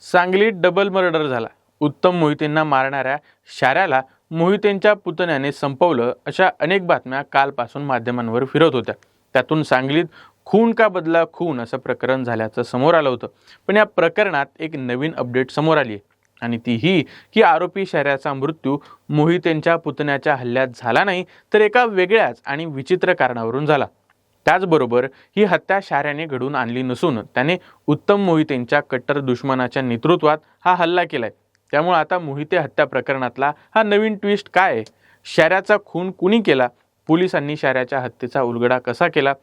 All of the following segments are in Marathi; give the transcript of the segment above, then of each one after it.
सांगलीत डबल मर्डर झाला. उत्तम मोहितेंना मारणाऱ्या शाऱ्याला मोहितेंच्या पुतण्याने संपवलं अशा अनेक बातम्या कालपासून माध्यमांवर फिरत होत्या. त्यातून सांगलीत खून का बदला खून असं प्रकरण झाल्याचं समोर आलं होतं. पण या प्रकरणात एक नवीन अपडेट समोर आली आहे. आणि ती ही की आरोपी शर्याचा मृत्यू मोहितेंच्या पुतण्याच्या हल्ल्यात झाला नाही तर एका वेगळ्याच आणि विचित्र कारणावरून झाला. त्याचबरोबर ही हत्या शाऱ्याने घडवून आणली नसून त्याने उत्तम मोहितेंच्या कट्टर दुश्मनाच्या नेतृत्वात हा हल्ला केलाय. त्यामुळे आता मोहिते हत्या प्रकरणातला हा नवीन ट्विस्ट काय? आहे शाऱ्याचा खून कुणी केला? पोलिसांनी शाऱ्याच्या हत्येचा उलगडा कसा केला?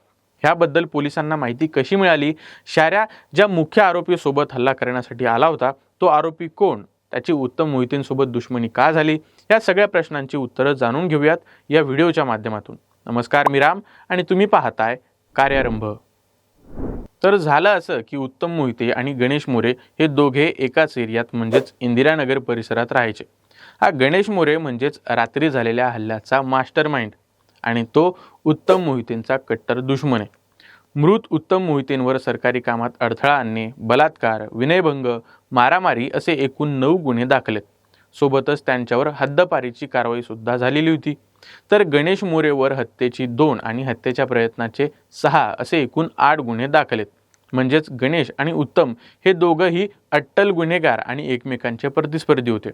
ह्याबद्दल पोलिसांना माहिती कशी मिळाली? शाऱ्या ज्या मुख्य आरोपीसोबत हल्ला करण्यासाठी आला होता तो आरोपी कोण? त्याची उत्तम मोहितेंसोबत दुश्मनी का झाली? या सगळ्या प्रश्नांची उत्तरं जाणून घेऊयात या व्हिडिओच्या माध्यमातून. नमस्कार मी राम आणि तुम्ही पाहताय कार्यारंभ. तर झालं असं की उत्तम मोहिते आणि गणेश मोरे हे दोघे एकाच एरियात म्हणजेच इंदिरानगर परिसरात राहायचे. हा गणेश मोरे म्हणजेच रात्री झालेल्या हल्ल्याचा मास्टर माइंड आणि तो उत्तम मोहितेंचा कट्टर दुश्मन आहे. मृत उत्तम मोहितेंवर सरकारी कामात अडथळा आणणे बलात्कार विनयभंग मारामारी असे एकूण नऊ गुन्हे दाखलेत. सोबतच त्यांच्यावर हद्दपारीची कारवाई सुद्धा झालेली होती. तर गणेश मोरेवर हत्येची दोन आणि हत्येच्या प्रयत्नाचे सहा असे एकूण आठ गुन्हे दाखल आहेत. म्हणजेच गणेश आणि उत्तम हे दोघंही अट्टल गुन्हेगार आणि एकमेकांचे प्रतिस्पर्धी होते.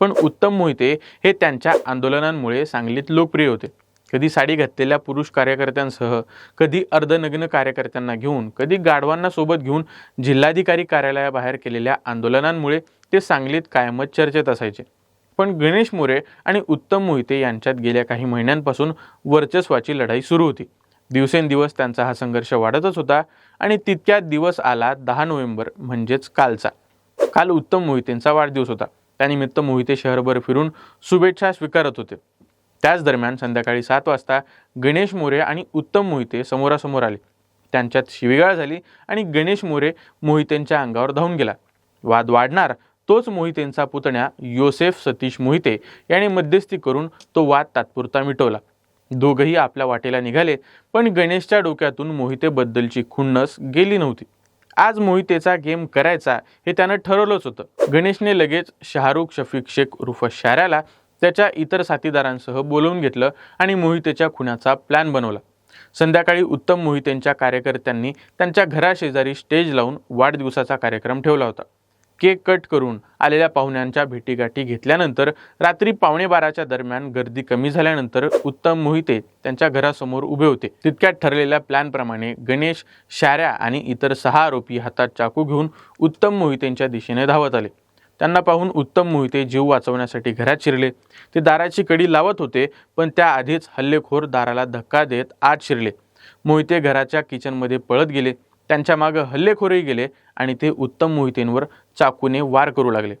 पण उत्तम मोहिते हे त्यांच्या आंदोलनांमुळे सांगलीत लोकप्रिय होते. कधी साडी घातलेल्या पुरुष कार्यकर्त्यांसह कधी अर्धनग्न कार्यकर्त्यांना घेऊन कधी गाढवांना सोबत घेऊन जिल्हाधिकारी कार्यालयाबाहेर केलेल्या आंदोलनांमुळे ते सांगलीत कायमच चर्चेत असायचे. पण गणेश मोरे आणि उत्तम मोहिते यांच्यात गेल्या काही महिन्यांपासून वर्चस्वाची लढाई सुरू होती. दिवसेंदिवस त्यांचा हा संघर्ष वाढतच होता आणि तितक्यात दिवस आला दहा नोव्हेंबर म्हणजेच कालचा. काल उत्तम मोहितेंचा वाढदिवस होता. त्यानिमित्त मोहिते शहरभर फिरून शुभेच्छा स्वीकारत होते. त्याच दरम्यान संध्याकाळी सात वाजता गणेश मोरे आणि उत्तम मोहिते समोरासमोर आले. त्यांच्यात शिवीगाळ झाली आणि गणेश मोरे मोहितेंच्या अंगावर धावून गेला. वाद वाढणार तोच मोहितेंचा पुतण्या योसेफ सतीश मोहिते याने मध्यस्थी करून तो वाद तात्पुरता मिटवला. दोघंही आपल्या वाटेला निघाले पण गणेशच्या डोक्यातून मोहितेबद्दलची खुन्नस गेली नव्हती. आज मोहितेचा गेम करायचा हे त्यानं ठरवलंच होतं. गणेशने लगेच शाहरुख शफीक शेख रुफ शाऱ्याला त्याच्या इतर साथीदारांसह बोलवून घेतलं आणि मोहितेच्या खुनाचा प्लॅन बनवला. संध्याकाळी उत्तम मोहितेंच्या कार्यकर्त्यांनी त्यांच्या घराशेजारी स्टेज लावून वाढदिवसाचा कार्यक्रम ठेवला होता. केक कट करून आलेल्या पाहुण्यांच्या भेटीगाठी घेतल्यानंतर रात्री पावणे बाराच्या दरम्यान गर्दी कमी झाल्यानंतर उत्तम मोहिते त्यांच्या घरासमोर उभे होते. तितक्यात ठरलेल्या प्लॅनप्रमाणे गणेश शाऱ्या आणि इतर सहा आरोपी हातात चाकू घेऊन उत्तम मोहितेंच्या दिशेने धावत आले. त्यांना पाहून उत्तम मोहिते जीव वाचवण्यासाठी घरात शिरले. ते दाराची कडी लावत होते पण त्याआधीच हल्लेखोर दाराला धक्का देत आत शिरले. मोहिते घराच्या किचनमध्ये पळत गेले. त्यांच्या मागं हल्लेखोरही गेले आणि ते उत्तम मोहितेंवर चाकूने वार करू लागले.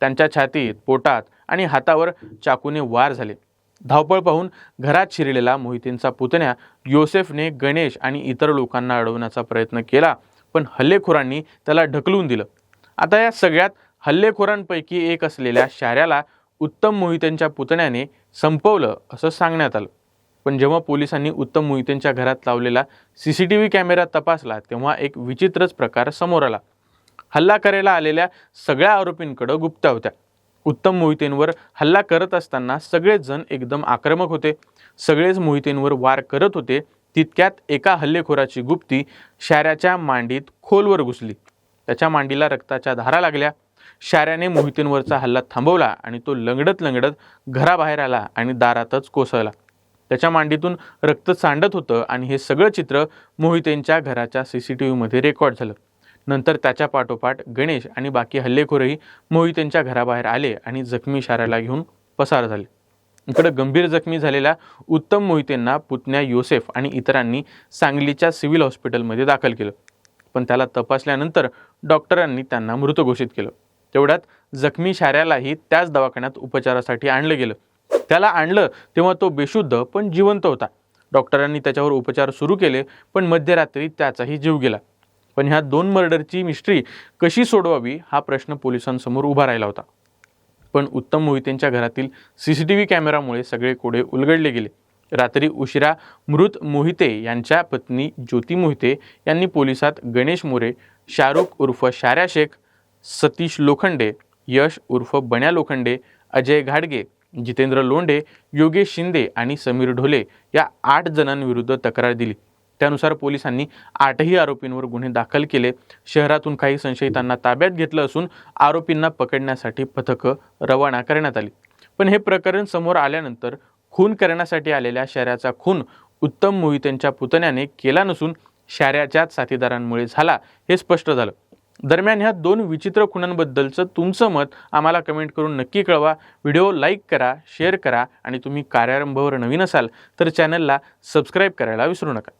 त्यांच्या छातीत पोटात आणि हातावर चाकूने वार झाले. धावपळ पाहून घरात शिरलेला मोहितेंचा पुतण्या योसेफने गणेश आणि इतर लोकांना अडवण्याचा प्रयत्न केला पण हल्लेखोरांनी त्याला ढकलून दिलं. आता या सगळ्यात हल्लेखोरांपैकी एक असलेल्या शाऱ्याला उत्तम मोहितेंच्या पुतण्याने संपवलं असं सांगण्यात आलं. पण जेव्हा पोलिसांनी उत्तम मोहितेंच्या घरात लावलेला C C T V camera तपासला तेव्हा एक विचित्रच प्रकार समोर आला. हल्ला करायला आलेल्या सगळ्या आरोपींकडं गुप्त्या होत्या. उत्तम मोहितेंवर हल्ला करत असताना सगळेच जण एकदम आक्रमक होते. सगळेच मोहितेंवर वार करत होते. तितक्यात एका हल्लेखोराची गुप्ती शाऱ्याच्या मांडीत खोलवर घुसली. त्याच्या मांडीला रक्ताच्या धारा लागल्या. शाऱ्याने मोहितेंवरचा हल्ला थांबवला आणि तो लंगडत लंगडत घराबाहेर आला आणि दारातच कोसळला. त्याच्या मांडीतून रक्त सांडत होतं आणि हे सगळं चित्र मोहितेंच्या घराच्या सी सी टी व्हीमध्ये रेकॉर्ड झालं. नंतर त्याच्या पाठोपाठ गणेश आणि बाकी हल्लेखोरही मोहितेंच्या घराबाहेर आले आणि जखमी शाऱ्याला घेऊन पसार झाले. इकडे गंभीर जखमी झालेल्या उत्तम मोहितेंना पुतण्या योसेफ आणि इतरांनी सांगलीच्या सिव्हिल हॉस्पिटलमध्ये दाखल केलं. पण त्याला तपासल्यानंतर डॉक्टरांनी त्यांना मृत घोषित केलं. तेवढ्यात जखमी शाऱ्यालाही त्याच दवाखान्यात उपचारासाठी आणलं गेलं. त्याला आणलं तेव्हा तो बेशुद्ध पण जिवंत होता. डॉक्टरांनी त्याच्यावर उपचार सुरू केले पण मध्यरात्री त्याचाही जीव गेला. पण ह्या दोन मर्डरची मिस्ट्री कशी सोडवावी हा प्रश्न पोलिसांसमोर उभा राहिला होता. पण उत्तम मोहितेंच्या घरातील सी सी टी व्ही कॅमेरामुळे सगळे कोडे उलगडले गेले. रात्री उशिरा मृत मोहिते यांच्या पत्नी ज्योती मोहिते यांनी पोलिसात गणेश मोरे शाहरुख उर्फ शाऱ्या शेख सतीश लोखंडे यश उर्फ बण्या लोखंडे अजय घाडगे जितेंद्र लोंढे योगेश शिंदे आणि समीर ढोले या आठ जणांविरुद्ध तक्रार दिली. त्यानुसार पोलिसांनी आठही आरोपींवर गुन्हे दाखल केले. शहरातून काही संशयितांना ताब्यात घेतलं असून आरोपींना पकडण्यासाठी पथकं रवाना करण्यात आली. पण हे प्रकरण समोर आल्यानंतर खून करण्यासाठी आलेल्या शहराचा खून उत्तम मोहितेंच्या पुतण्याने केला नसून शाऱ्याच्याच साथीदारांमुळे झाला हे स्पष्ट झालं. दरम्यान ह्या दोन विचित्र खुणांबद्दलचं तुमचं मत आम्हाला कमेंट करून नक्की कळवा. व्हिडिओ लाईक करा शेअर करा आणि तुम्ही कार्यारंभावर नवीन असाल तर चॅनलला सबस्क्राईब करायला विसरू नका.